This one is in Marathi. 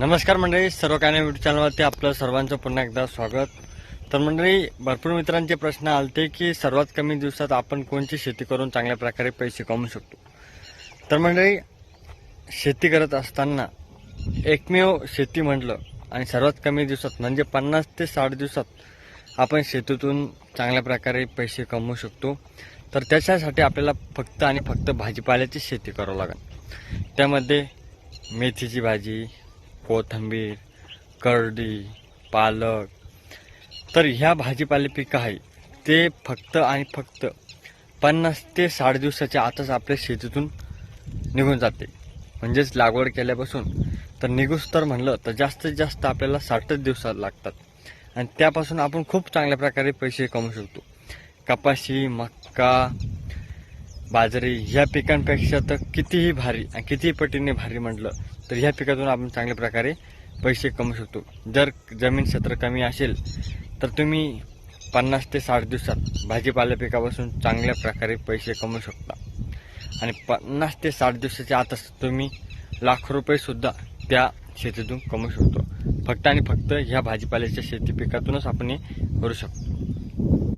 नमस्कार मंडळी सर्व काय यूट्यूब चॅनलवरती आपलं सर्वांचं पुन्हा एकदा स्वागत. तर मंडळी भरपूर मित्रांचे प्रश्न आलते की सर्वात कमी दिवसात आपण कोणती शेती करून चांगल्या प्रकारे पैसे कमवू शकतो? तर मंडळी शेती करत असताना एकमेव शेती म्हटलं आणि सर्वात कमी दिवसात म्हणजे पन्नास ते साठ दिवसात आपण शेतीतून चांगल्या प्रकारे पैसे कमवू शकतो. तर त्याच्यासाठी आपल्याला फक्त आणि फक्त भाजीपाल्याची शेती करावं लागेल. त्यामध्ये मेथीची भाजी कोथिंबीर करडी पालक. तर ह्या भाजीपाले पिकं आहे. ते फक्त आणि फक्त पन्नास ते साठ दिवसाच्या आतच आपल्या शेतीतून निघून जाते. म्हणजेच लागवड केल्यापासून तर निघूस तर म्हणलं तर जास्तीत जास्त आपल्याला साठच दिवसात लागतात. आणि त्यापासून आपण खूप चांगल्या प्रकारे पैसे कमवू शकतो. कपाशी मक्का बाजरी ह्या पिकांपेक्षा तर कितीही भारी आणि कितीही पटीने भारी म्हटलं तर ह्या पिकातून आपण चांगल्या प्रकारे पैसे कमवू शकतो. जर जमीन क्षेत्र कमी असेल तर तुम्ही पन्नास ते साठ दिवसात भाजीपाला पिकापासून चांगल्या प्रकारे पैसे कमवू शकता. आणि पन्नास ते साठ दिवसाच्या आतच तुम्ही लाख रुपयेसुद्धा त्या शेतीतून कमवू शकतो. फक्त आणि फक्त ह्या भाजीपाल्याच्या शेती पिकातूनच आपण हे करू शकतो.